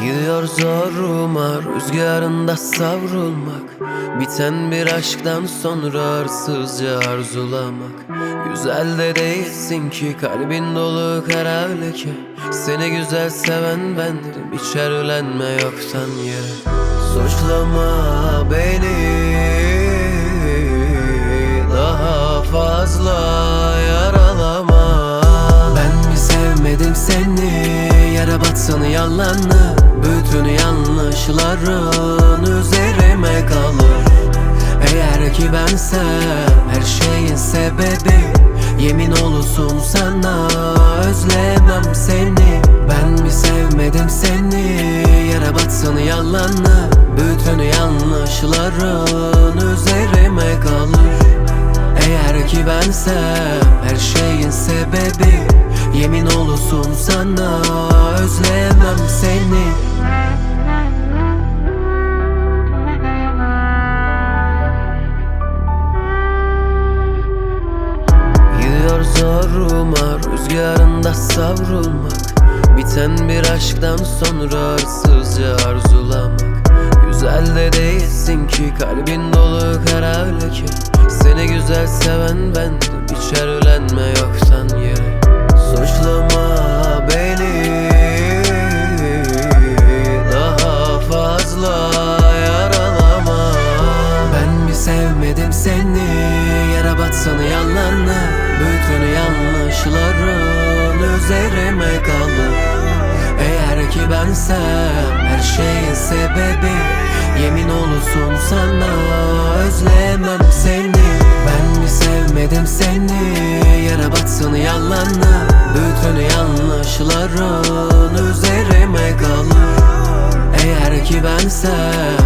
Gidiyor zoruma rüzgarında savrulmak. Biten bir aşktan sonra arsızca arzulamak. Güzel de değilsin ki kalbin dolu kara leke. Seni güzel seven bendim hiç erlenme yoktan yere Suçlama beni daha fazla yaralama. Ben mi sevmedim seni? Yara batsın yalanlı Bütün yanlışların üzerime kalır. Eğer ki bensem her şeyin sebebi Yemin olsun sana özlemem seni. Ben mi sevmedim seni? Yara batsın yalanlı Bütün yanlışların üzerime kalır. Eğer ki bensem her şeyin sebebi Yemin olsun sana özlemem seni zoruma rüzgarında savrulmak. Biten bir aşktan sonra arsızca arzulamak. Güzel de değilsin ki kalbin dolu kara leke. Seni güzel seven bendim hiç erlenme yoktan yere. Suçlama beni daha fazla yaralama. Ben mi sevmedim seni Yara batsın yalanlı Bütün yanlışların üzerime kalır. Eğer ki bensem her şeyin sebebi Yemin olsun sana özlemem seni. Ben mi sevmedim seni? Yara batsın yalanlı Bütün yanlışların üzerime kalır. Eğer ki bensem